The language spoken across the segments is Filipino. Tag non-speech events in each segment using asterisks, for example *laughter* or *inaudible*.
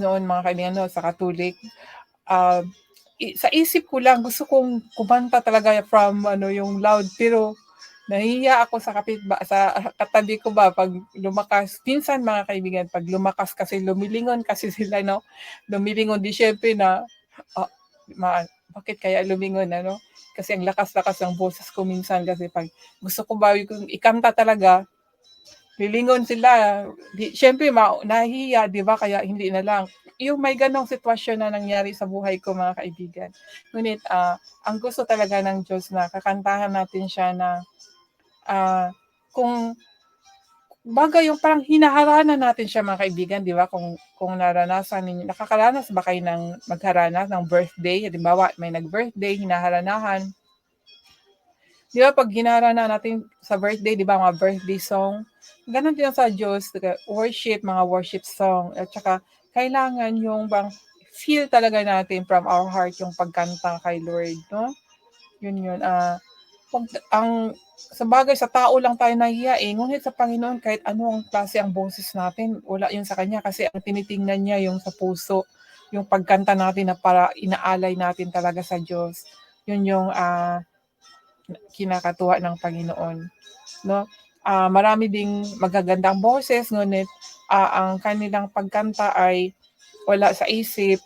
noon mga kaibigan sa Katolik. Uh, sa isip ko lang gusto kong kumanta talaga from ano yung loud. Pero nahihiya ako sa kapit ba, sa katabi ko ba pag lumakas. Pinsan mga kaibigan pag lumakas kasi lumilingon kasi *laughs* sila no? Lumilingon di syempre na uh, ma, bakit kaya lumingon ano? Kasi ang lakas-lakas ng boses ko minsan kasi pag gusto ko ba yung ikanta talaga lilingon sila. Di, Siyempre, ma- nahihiya, di ba? Kaya hindi na lang. Yung may ganong sitwasyon na nangyari sa buhay ko, mga kaibigan. Ngunit, uh, ang gusto talaga ng Diyos na kakantahan natin siya na uh, kung bagay yung parang hinaharana natin siya mga kaibigan, di ba? Kung, kung naranasan ninyo, nakakaranas ba kayo ng magharanas ng birthday? Halimbawa, may nag-birthday, hinaharanahan. Di ba pag hinarana natin sa birthday, di ba mga birthday song, Ganon din sa Diyos, worship, mga worship song. At saka, kailangan yung bang feel talaga natin from our heart yung pagkanta kay Lord, no? Yun yun. Uh, pag, ang sa bagay sa tao lang tayo nahiya eh. Ngunit sa Panginoon, kahit ano ang klase ang boses natin, wala yun sa Kanya kasi ang tinitingnan niya yung sa puso, yung pagkanta natin na para inaalay natin talaga sa Diyos. Yun yung uh, kinakatuwa ng Panginoon. No? uh, marami ding magagandang boses, ngunit uh, ang kanilang pagkanta ay wala sa isip,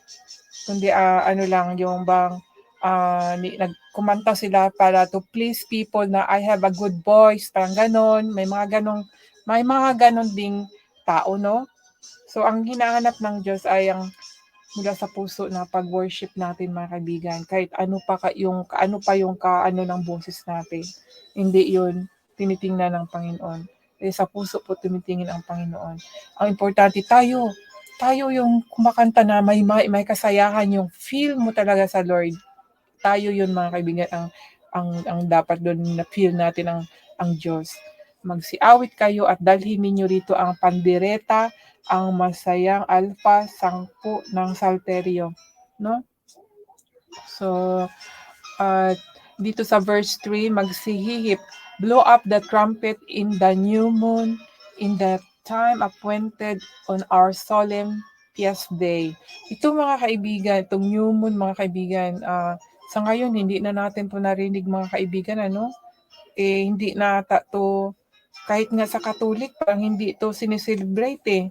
kundi uh, ano lang, yung bang uh, nagkumanta sila para to please people na I have a good voice, parang ganon, may mga ganong, may mga ganon ding tao, no? So, ang hinahanap ng Diyos ay ang mula sa puso na pag-worship natin mga kaibigan kahit ano pa ka, yung ano pa yung kaano ng boses natin hindi yun tinitingnan ng Panginoon. Eh, sa puso po tumitingin ang Panginoon. Ang importante tayo, tayo yung kumakanta na may, may, may kasayahan, yung feel mo talaga sa Lord. Tayo yun mga kaibigan, ang, ang, ang dapat doon na feel natin ang, ang Diyos. Magsiawit kayo at dalhin ninyo rito ang pandireta, ang masayang alpha, sangpo ng salterio. No? So, uh, dito sa verse 3, magsihihip blow up the trumpet in the new moon, in the time appointed on our solemn feast day. Ito mga kaibigan, itong new moon mga kaibigan, uh, sa ngayon hindi na natin to narinig mga kaibigan, ano? Eh, hindi na to, kahit nga sa Katolik, parang hindi ito sineselebrate eh.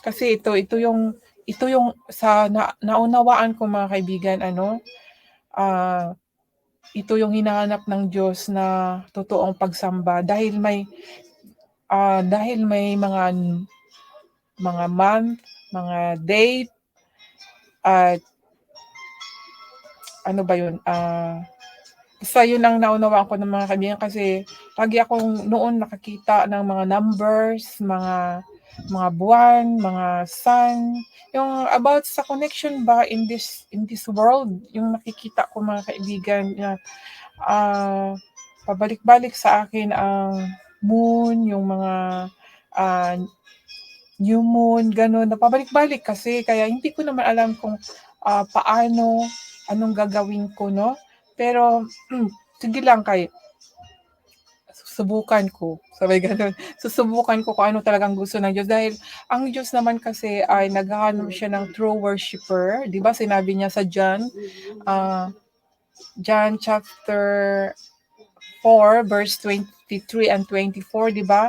Kasi ito, ito yung, ito yung sa na, naunawaan ko mga kaibigan, ano? Ah, uh, ito yung hinahanap ng Diyos na totoong pagsamba dahil may uh, dahil may mga mga month, mga date at ano ba yun? Uh, basta yun ang naunawaan ko ng mga kaibigan kasi lagi akong noon nakakita ng mga numbers, mga mga buwan, mga sun, yung about sa connection ba in this in this world, yung nakikita ko mga kaibigan na uh, pabalik-balik sa akin ang moon, yung mga uh, new moon, gano'n, na pabalik-balik kasi kaya hindi ko naman alam kung uh, paano, anong gagawin ko, no? Pero, *clears throat* sige lang kay subukan ko. Sabay ganun. Susubukan ko kung ano talagang gusto ng Diyos. Dahil ang Diyos naman kasi ay naghahanap siya ng true worshiper. Di ba sinabi niya sa John, uh, John chapter 4, verse 23 and 24, di ba?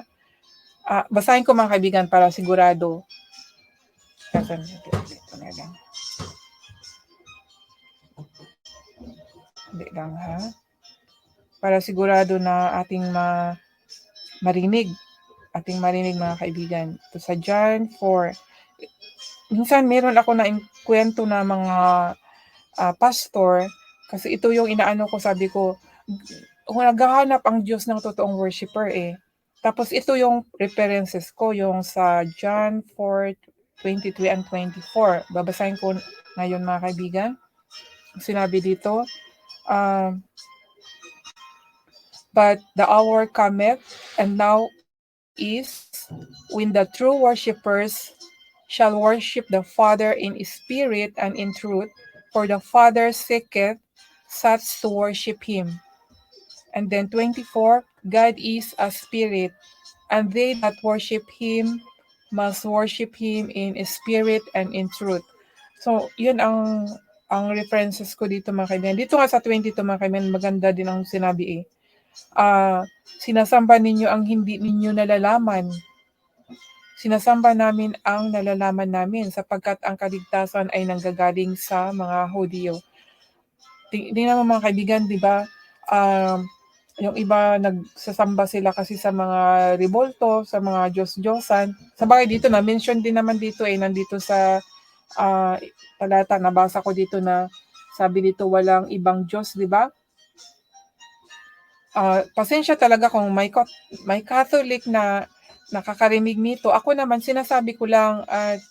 Uh, basahin ko mga kaibigan para sigurado. Ito na lang. Hindi lang ha para sigurado na ating ma marinig, ating marinig mga kaibigan. Ito sa John 4. Minsan meron ako na kwento na mga uh, pastor kasi ito yung inaano ko, sabi ko, naghahanap ang Diyos ng totoong worshiper eh. Tapos ito yung references ko, yung sa John 4, 23 and 24. Babasahin ko ngayon mga kaibigan. Sinabi dito, uh, But the hour cometh, and now is, when the true worshippers shall worship the Father in spirit and in truth, for the Father seeketh such to worship him. And then 24, God is a spirit, and they that worship him must worship him in spirit and in truth. So, yun ang ang references ko dito mga kaibigan. Dito nga sa 22 mga kaibigan, maganda din ang sinabi eh. Ah, sinasamba ninyo ang hindi ninyo nalalaman. Sinasamba namin ang nalalaman namin sapagkat ang kaligtasan ay nanggagaling sa mga Hudyo. Tingnan mo mga kaibigan, di ba? Um, yung iba nagsasamba sila kasi sa mga revolto, sa mga Diyos-Diyosan. Sa dito na mention din naman dito eh nandito sa uh, talata nabasa ko dito na sabi dito walang ibang Diyos, di ba? Uh, pasensya talaga kung may may Catholic na nakakarinig nito. Ako naman sinasabi ko lang at uh,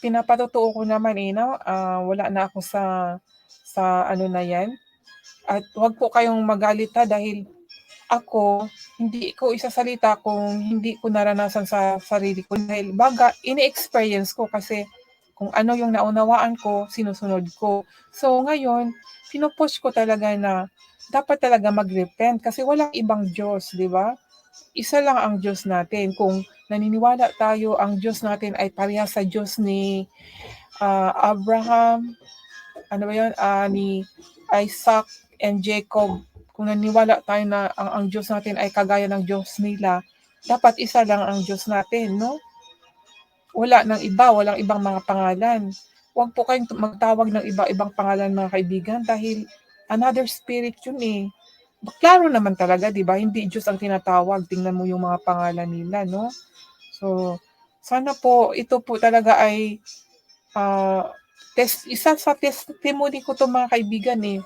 pinapatotoo ko naman eh no, uh, wala na ako sa sa ano na 'yan. At huwag po kayong magalit ha dahil ako, hindi ko isasalita kung hindi ko naranasan sa sarili ko dahil baga ini-experience ko kasi kung ano yung naunawaan ko, sinusunod ko. So ngayon, pinupush ko talaga na dapat talaga mag-repent kasi walang ibang Diyos, di ba? Isa lang ang Diyos natin. Kung naniniwala tayo, ang Diyos natin ay pareha sa Diyos ni uh, Abraham, ano ba yun, uh, ni Isaac and Jacob, kung naniwala tayo na ang, ang Diyos natin ay kagaya ng Diyos nila, dapat isa lang ang Diyos natin, no? Wala ng iba, walang ibang mga pangalan. Huwag po kayong magtawag ng iba-ibang pangalan mga kaibigan dahil another spirit yun eh. Klaro naman talaga, di ba? Hindi Diyos ang tinatawag. Tingnan mo yung mga pangalan nila, no? So, sana po, ito po talaga ay uh, test, isa sa testimony ko to mga kaibigan eh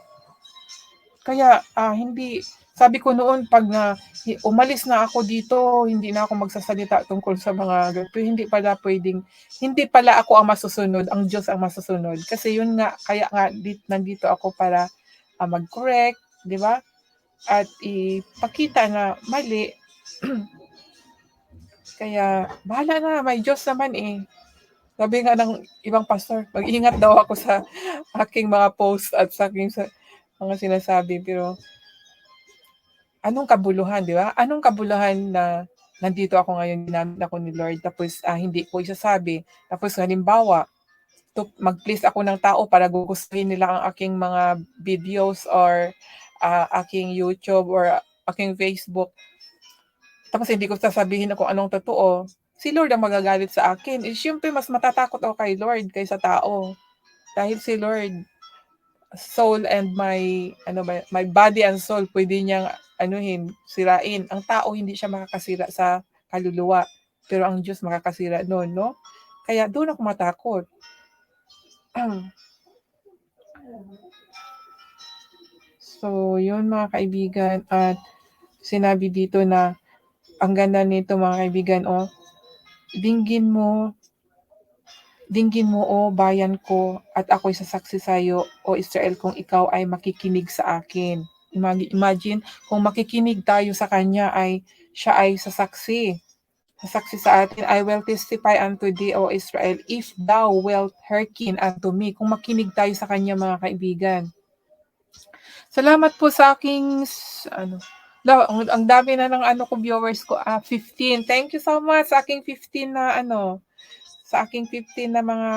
kaya uh, hindi, sabi ko noon pag na umalis na ako dito, hindi na ako magsasalita tungkol sa mga ganito. Hindi pala pwedeng, hindi pala ako ang masusunod, ang Diyos ang masusunod. Kasi yun nga, kaya nga dit, nandito ako para uh, mag-correct, di ba? At ipakita na mali. *clears throat* kaya bahala na, may Diyos naman eh. Sabi nga ng ibang pastor, mag-ingat daw ako sa aking mga post at sa aking sa, mga sinasabi pero anong kabuluhan, di ba? Anong kabuluhan na nandito ako ngayon, ginamit ako ni Lord, tapos uh, hindi ko isasabi. Tapos halimbawa, to, mag-please ako ng tao para gugustuhin nila ang aking mga videos or uh, aking YouTube or aking Facebook. Tapos hindi ko sasabihin kung anong totoo. Si Lord ang magagalit sa akin. Eh, syempre, mas matatakot ako kay Lord kaysa tao. Dahil si Lord, soul and my ano ba my body and soul pwede niyang anuhin sirain ang tao hindi siya makakasira sa kaluluwa pero ang Diyos makakasira noon no kaya doon ako matakot *clears throat* so yun mga kaibigan at sinabi dito na ang ganda nito mga kaibigan oh dinggin mo Dinggin mo, o bayan ko, at ako'y sasaksi sa iyo, o Israel, kung ikaw ay makikinig sa akin. Imagine, kung makikinig tayo sa Kanya, ay siya ay sasaksi. Sasaksi sa atin, I will testify unto thee, O Israel, if thou wilt hearken unto me. Kung makinig tayo sa Kanya, mga kaibigan. Salamat po sa aking, ano, ang, ang dami na ng ano ko viewers ko, ah, 15. Thank you so much sa aking 15 na ano, sa aking 15 na mga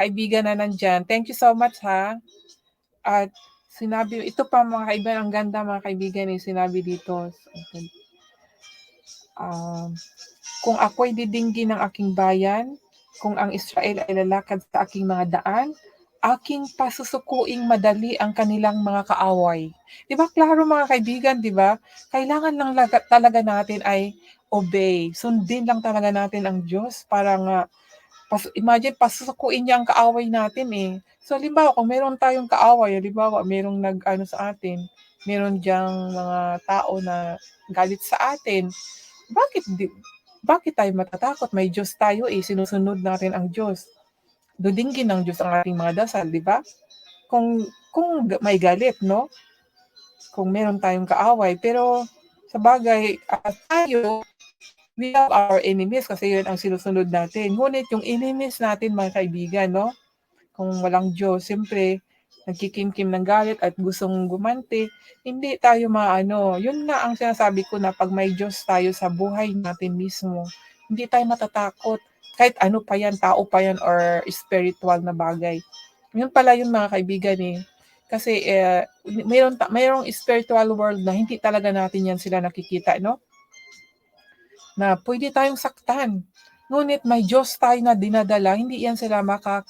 kaibigan na nandyan. Thank you so much ha. At sinabi, ito pa mga kaibigan, ang ganda mga kaibigan eh, sinabi dito. Um, kung ako'y didinggi ng aking bayan, kung ang Israel ay lalakad sa aking mga daan, aking pasusukuing madali ang kanilang mga kaaway. Di ba? Klaro mga kaibigan, di ba? Kailangan lang talaga natin ay obey. Sundin lang talaga natin ang Diyos para nga, pas, imagine, pasusukuin niya ang kaaway natin eh. So, halimbawa, kung meron tayong kaaway, halimbawa, merong nag-ano sa atin, meron diyang mga tao na galit sa atin, bakit di, bakit tayo matatakot? May Diyos tayo eh, sinusunod natin ang Diyos. Dudingin ng Diyos ang ating mga dasal, di ba? Kung, kung may galit, no? Kung meron tayong kaaway. Pero, sa bagay, uh, tayo, we have our enemies kasi yun ang sinusunod natin. Ngunit yung enemies natin mga kaibigan, no? Kung walang Diyos, siyempre, nagkikimkim ng galit at gustong gumanti, hindi tayo maano. Yun nga ang sinasabi ko na pag may Diyos tayo sa buhay natin mismo, hindi tayo matatakot. kahit ano pa yan, tao pa yan or spiritual na bagay. Yun pala yun mga kaibigan eh. Kasi eh, mayroon, mayroong spiritual world na hindi talaga natin yan sila nakikita, no? Na pwede tayong saktan. Ngunit may Diyos tayo na dinadala, hindi yan sila maka